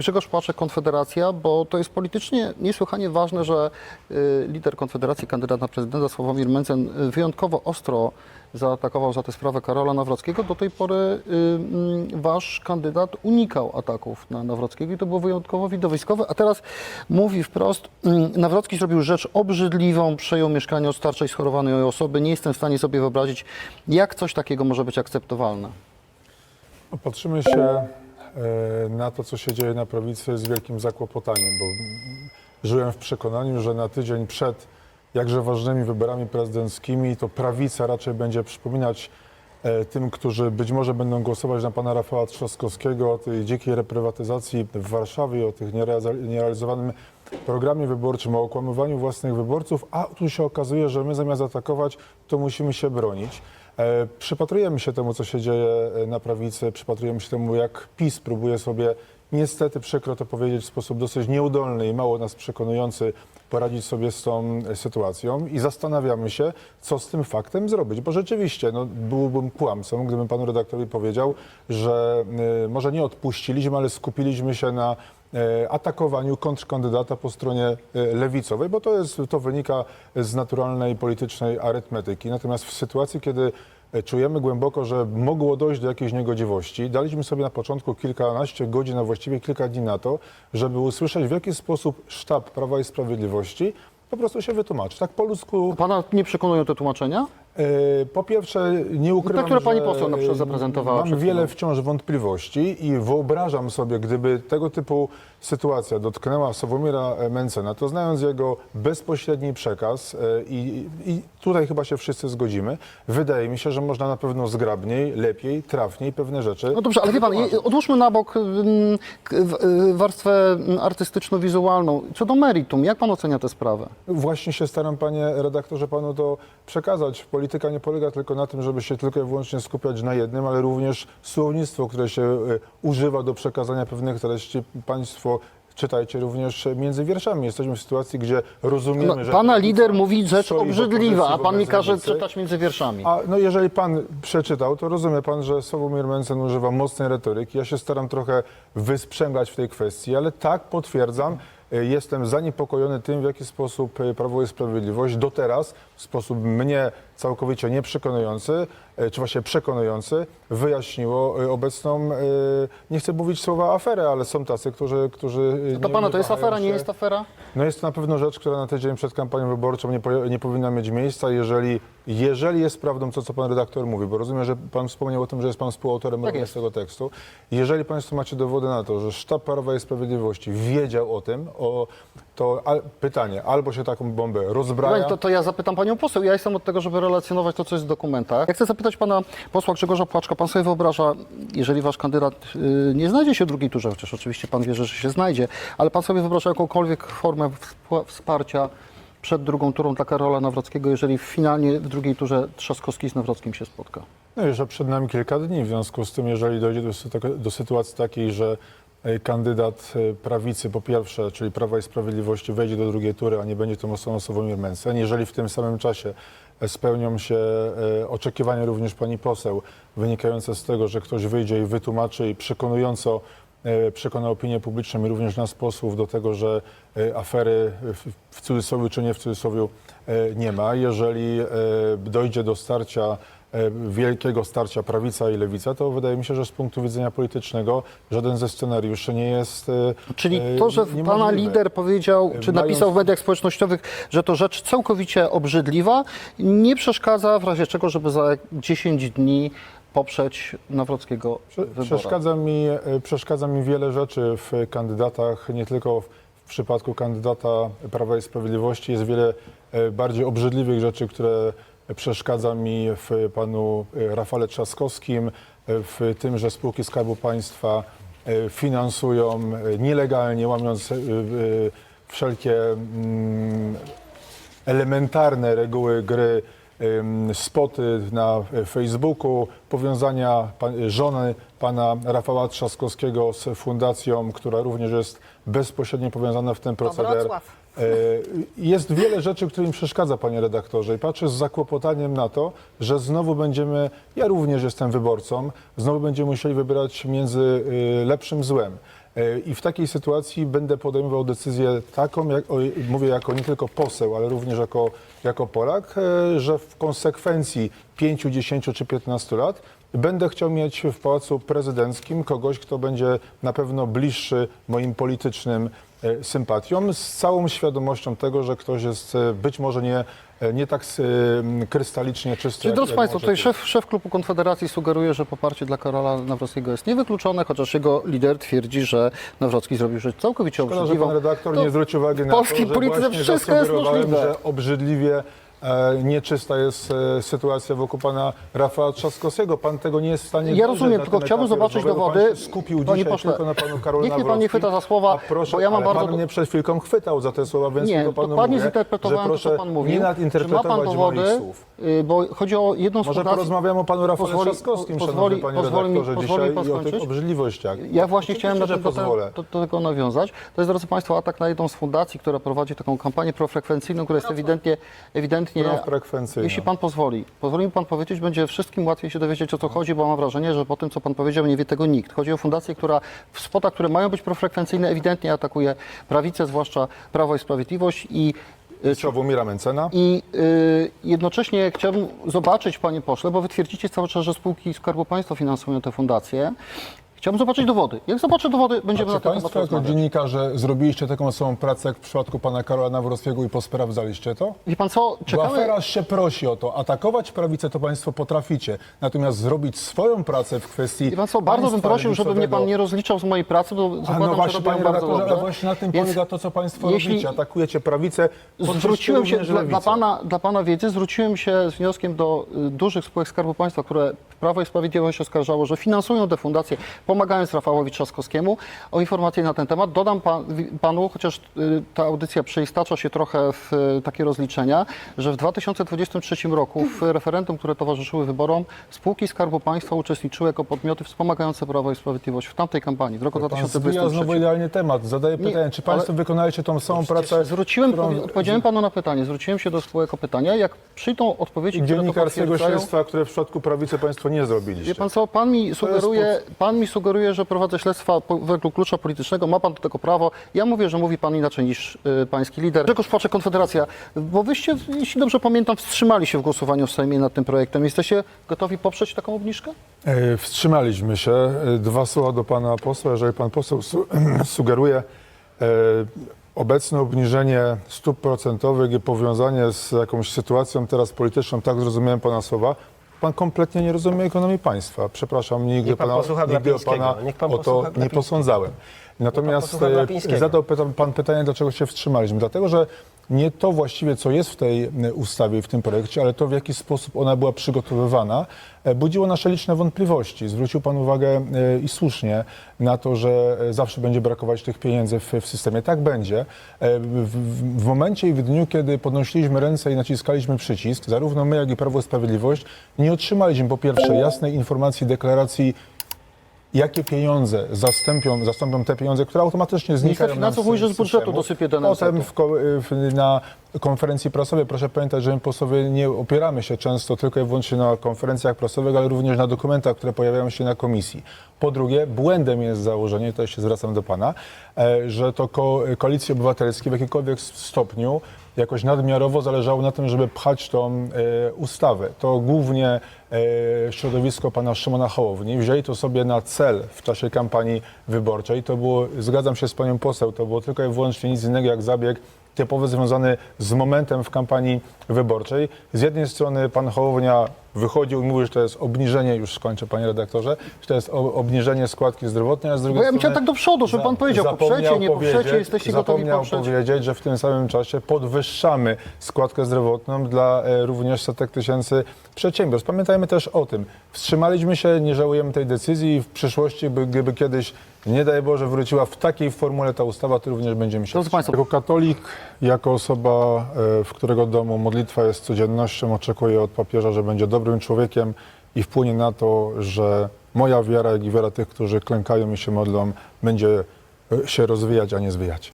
Grzegorz Płaczek, Konfederacja, bo to jest politycznie niesłychanie ważne, że y, lider Konfederacji, kandydat na prezydenta Sławomir Mencen y, wyjątkowo ostro zaatakował za tę sprawę Karola Nawrockiego. Do tej pory y, mm, wasz kandydat unikał ataków na Nawrockiego i to było wyjątkowo widowiskowe, a teraz mówi wprost, mm, Nawrocki zrobił rzecz obrzydliwą, przejął mieszkanie od starczej schorowanej osoby. Nie jestem w stanie sobie wyobrazić, jak coś takiego może być akceptowalne. Patrzymy się na to, co się dzieje na prawicy z wielkim zakłopotaniem, bo żyłem w przekonaniu, że na tydzień przed jakże ważnymi wyborami prezydenckimi to prawica raczej będzie przypominać e, tym, którzy być może będą głosować na pana Rafała Trzaskowskiego o tej dzikiej reprywatyzacji w Warszawie, o tych nierealizowanym programie wyborczym, o okłamywaniu własnych wyborców, a tu się okazuje, że my zamiast atakować, to musimy się bronić. E, Przypatrujemy się temu, co się dzieje e, na prawicy, przypatrujemy się temu, jak PiS próbuje sobie, niestety przykro to powiedzieć, w sposób dosyć nieudolny i mało nas przekonujący poradzić sobie z tą e, sytuacją i zastanawiamy się, co z tym faktem zrobić, bo rzeczywiście no, byłbym kłamcą, gdybym panu redaktorowi powiedział, że e, może nie odpuściliśmy, ale skupiliśmy się na e, atakowaniu kontrkandydata po stronie lewicowej, bo to, jest, to wynika z naturalnej politycznej arytmetyki. Natomiast w sytuacji, kiedy czujemy głęboko, że mogło dojść do jakiejś niegodziwości, daliśmy sobie na początku kilkanaście godzin, a właściwie kilka dni na to, żeby usłyszeć, w jaki sposób sztab Prawa i Sprawiedliwości po prostu się wytłumaczy. Tak po ludzku Pana nie przekonują te tłumaczenia? E, Po pierwsze, nie ukrywam, które pani poseł na przykład zaprezentowała Mam wiele wciąż wątpliwości i wyobrażam sobie, gdyby tego typu sytuacja dotknęła Sławomira Mencena, to znając jego bezpośredni przekaz e, i, i tutaj chyba się wszyscy zgodzimy, wydaje mi się, że można na pewno zgrabniej, lepiej, trafniej pewne rzeczy No dobrze, ale wie pan, odłóżmy na bok w- y, warstwę mm, artystyczno-wizualną. Co do meritum, jak pan ocenia tę sprawę? Właśnie się staram, panie redaktorze, panu to przekazać. Polityka nie polega tylko na tym, żeby się tylko i wyłącznie skupiać na jednym, ale również słownictwo, które się e, używa do przekazania pewnych treści. Państwo czytajcie również między wierszami. Jesteśmy w sytuacji, gdzie rozumiemy, No, że... pana lider mówi rzecz obrzydliwa, a pan mi każe czytać między wierszami. A no jeżeli pan przeczytał, to rozumie pan, że Sławomir Mencen używa mocnej retoryki. Ja się staram trochę wysprzęgać w tej kwestii, ale tak, potwierdzam, y, jestem zaniepokojony tym, w jaki sposób y, Prawo i Sprawiedliwość do teraz, w sposób mnie całkowicie nieprzekonujący, y, czy właśnie przekonujący, wyjaśniło y, obecną, y, nie chcę mówić słowa aferę, ale są tacy, którzy... którzy To nie pana to jest afera, nie się- jest afera? no jest to na pewno rzecz, która na tydzień przed kampanią wyborczą nie, nie powinna mieć miejsca, jeżeli, jeżeli jest prawdą to, co pan redaktor mówi, bo rozumiem, że pan wspomniał o tym, że jest pan współautorem Tak jest. tego tekstu. Jeżeli państwo macie dowody na to, że sztab Prawa i Sprawiedliwości wiedział o tym, o, to al, pytanie, albo się taką bombę rozbraja, To, to ja zapytam panią poseł. Ja jestem od tego, żeby relacjonować to, co jest w dokumentach. Ja chcę zapytać pana posła Grzegorza Płaczka. Pan sobie wyobraża, jeżeli wasz kandydat y, nie znajdzie się w drugiej turze, chociaż oczywiście pan wierzy, że się znajdzie, ale pan sobie wyobraża jakąkolwiek formę wsp- wsparcia przed drugą turą dla Karola Nawrockiego, jeżeli finalnie w drugiej turze Trzaskowski z Nawrockim się spotka? No jeszcze przed nami kilka dni, w związku z tym, jeżeli dojdzie do, sytu- do sytuacji takiej, że e, kandydat e, prawicy po pierwsze, czyli Prawa i Sprawiedliwości wejdzie do drugiej tury, a nie będzie tą osobą Sławomir jeżeli w tym samym czasie spełnią się e, oczekiwania również pani poseł, wynikające z tego, że ktoś wyjdzie i wytłumaczy i przekonująco e, przekona opinię publiczną i również nas posłów do tego, że e, afery w, cudzysłowie czy nie w cudzysłowie nie ma. Jeżeli dojdzie do starcia wielkiego starcia prawica i lewica, to wydaje mi się, że z punktu widzenia politycznego żaden ze scenariuszy nie jest e, Czyli e, to, że pana niemożliwy. lider powiedział, czy napisał w mediach społecznościowych, że to rzecz całkowicie obrzydliwa, nie przeszkadza w razie czego, żeby za 10 dni poprzeć Nawrockiego Prze- wyborach. Przeszkadza mi, e, przeszkadza mi wiele rzeczy w kandydatach, nie tylko w, w przypadku kandydata Prawa i Sprawiedliwości. Jest wiele e, bardziej obrzydliwych rzeczy, które przeszkadza mi w panu e, Rafale Trzaskowskim, w tym, że spółki Skarbu Państwa e, finansują e, nielegalnie, łamiąc wszelkie mm, elementarne reguły gry, spoty na Facebooku, powiązania żony pana Rafała Trzaskowskiego z fundacją, która również jest bezpośrednio powiązana w ten proceder. E, Jest wiele rzeczy, które mi przeszkadza, panie redaktorze, i patrzę z zakłopotaniem na to, że znowu będziemy, ja również jestem wyborcą, znowu będziemy musieli wybierać między y, lepszym złem. E, I w takiej sytuacji będę podejmował decyzję taką, jak, mówię jako nie tylko poseł, ale również jako, jako Polak, e, że w konsekwencji 5, 10 czy 15 lat będę chciał mieć w Pałacu Prezydenckim kogoś, kto będzie na pewno bliższy moim politycznym e, sympatiom, z całą świadomością tego, że ktoś jest e, być może nie, e, nie tak krystalicznie czysty. Jak- drodzy Państwo, tutaj szef, szef klubu Konfederacji sugeruje, że poparcie dla Karola Nawrockiego jest niewykluczone, chociaż jego lider twierdzi, że Nawrocki zrobił rzecz całkowicie Szkoda, że obrzydliwą. pan redaktor To nie zwrócił uwagi na to, że polityce wszystko jest możliwe. że obrzydliwie e, nieczysta jest e, sytuacja wokół pana Rafała Trzaskowskiego. Pan tego nie jest w stanie Ja rozumiem, tylko chciałbym zobaczyć dowody. Pan się skupił Panie dzisiaj pośle, tylko na panu Karolu niech mnie pan nie Nawrockim. chwyta za słowa, A proszę, bo ja mam ale bardzo pan do- mnie przed chwilką chwytał za te słowa, więc Nie, tylko panu dokładnie mówię, że zinterpretowałem to, proszę co pan mówił. nie Czy ma pan nadinterpretować dowody, moich słów. y, bo chodzi o jedną z Może fundacji- porozmawiamy o panu Rafale Pozwoli- Trzaskowskim, pozwoli- szanowny panie pozwoli mi- redaktorze, pozwoli dzisiaj pan i o tych obrzydliwościach. Ja właśnie Oczywiście, chciałem na że ten, do, pozwolę. do, do tego nawiązać. To jest, drodzy Państwo, atak na jedną z fundacji, która prowadzi taką kampanię profrekwencyjną, która jest ewidentnie, ewidentnie Profrekwencyjna. jeśli Pan pozwoli, pozwoli mi Pan powiedzieć, będzie wszystkim łatwiej się dowiedzieć o co chodzi, bo mam wrażenie, że po tym, co Pan powiedział, nie wie tego nikt. Chodzi o fundację, która w spotach, które mają być profrekwencyjne, ewidentnie atakuje prawicę, zwłaszcza Prawo i Sprawiedliwość i y, Sławomira Mencena. i y, jednocześnie chciałbym zobaczyć, panie pośle, bo wy twierdzicie cały czas, że spółki Skarbu Państwa finansują te fundacje. Chciałbym zobaczyć dowody. Jak zobaczę dowody, A będziemy czy na ten temat Państwo jako rozmawiać. dziennikarze zrobiliście taką samą pracę jak w przypadku pana Karola Nawrockiego i posprawdzaliście to? Wie pan co, Bo czekamy... afera się prosi o to. Atakować prawicę to Państwo potraficie. Natomiast zrobić swoją pracę w kwestii Wie pan co, bardzo bym państwa prosił, żeby mnie pan nie rozliczał z mojej pracy, bo A zakładam, no właśnie, że panie robię bardzo redaktorze, ale dobrze. właśnie na tym Więc polega to, co Państwo jeśli- robicie. Atakujecie prawicę, Zwróciłem się, również dla, dla, pana, dla Pana wiedzy, zwróciłem się z wnioskiem do y, dużych spółek Skarbu Państwa, które Prawo i Sprawiedliwość oskarżało, że finansują te fundacje, pomagając Rafałowi Trzaskowskiemu, o informacje na ten temat. Dodam pan, Panu, chociaż y, ta audycja przeistacza się trochę w y, takie rozliczenia, że w 2023 roku w referendum, które towarzyszyły wyborom, spółki Skarbu Państwa uczestniczyły jako podmioty wspomagające Prawo i Sprawiedliwość w tamtej kampanii, w roku Pan zwija 2023. znowu idealnie temat. Zadaję Nie, pytanie, czy Państwo wykonaliście tą samą pracę, Zwróciłem, którą- powie- odpowiedziałem panu na pytanie, zwróciłem się do spółek o pytania. Jak przyjdą odpowiedzi, które to dziennikarskiego potwierdzają, śledztwa, które w przypadku prawicy Państwo nie zrobiliście? Wie pan co, pan mi sugeruje, pan mi sugeruje, że prowadzę śledztwa według klucza politycznego, ma pan do tego prawo. Ja mówię, że mówi pan inaczej niż y, pański lider. Grzegorz Płaczek, Konfederacja, bo wyście, jeśli dobrze pamiętam, wstrzymali się w głosowaniu w Sejmie nad tym projektem. Jesteście gotowi poprzeć taką obniżkę? E, Wstrzymaliśmy się. E, Dwa słowa do pana posła. Jeżeli pan poseł su sugeruje e, obecne obniżenie stóp procentowych i powiązanie z jakąś sytuacją teraz polityczną, tak zrozumiałem pana słowa, pan kompletnie nie rozumie ekonomii państwa. Przepraszam, nigdy Niech pan pana, posłucha nigdy Glapińskiego. pana Niech pan o to posłucha nie Glapińskiego. posądzałem. Natomiast e, zadał pyta- pan pytanie, dlaczego się wstrzymaliśmy. Dlatego, że nie to właściwie, co jest w tej ustawie i w tym projekcie, ale to, w jaki sposób ona była przygotowywana, e, budziło nasze liczne wątpliwości. Zwrócił Pan uwagę e, i słusznie na to, że zawsze będzie brakować tych pieniędzy w, w systemie. Tak będzie. E, W, w, w momencie i w dniu, kiedy podnosiliśmy ręce i naciskaliśmy przycisk, zarówno my, jak i Prawo i Sprawiedliwość, nie otrzymaliśmy po pierwsze jasnej informacji, deklaracji, jakie pieniądze zastąpią, zastąpią te pieniądze, które automatycznie znikają nam Finansów z- mówi, że z z budżetu systemu. dosypie do Potem NFZ-u. w, ko- w, na konferencji prasowej, proszę pamiętać, że my posłowie nie opieramy się często tylko i wyłącznie na konferencjach prasowych, ale również na dokumentach, które pojawiają się na komisji. Po drugie, błędem jest założenie, tutaj się zwracam do Pana, e, że to ko- koalicje obywatelskie w jakimkolwiek stopniu jakoś nadmiarowo zależało na tym, żeby pchać tą e, ustawę. To głównie e, środowisko pana Szymona Hołowni wzięli to sobie na cel w czasie kampanii wyborczej. To było, zgadzam się z panią poseł, to było tylko i wyłącznie nic innego jak zabieg typowo związany z momentem w kampanii wyborczej. Z jednej strony pan Hołownia wychodził i mówił, że to jest obniżenie, już skończę panie redaktorze, że to jest o- obniżenie składki zdrowotnej, a z drugiej Bo ja bym strony... chciał tak do przodu, żeby pan powiedział, poprzecie, nie poprzecie, jesteście gotowi zapomniał poprzeć. powiedzieć, że w tym samym czasie podwyższamy składkę zdrowotną dla e, również setek tysięcy przedsiębiorstw. Pamiętajmy też o tym. Wstrzymaliśmy się, nie żałujemy tej decyzji i w przyszłości, by, gdyby kiedyś, nie daj Boże, wróciła w takiej formule ta ustawa, to również będziemy się Drodzy Państwo, Jako katolik, jako osoba, e, w którego domu modlitwa jest codziennością, oczekuję od papieża, że będzie dobrym człowiekiem i wpłynie na to, że moja wiara, jak i wiara tych, którzy klękają i się modlą, będzie się rozwijać, a nie zwijać.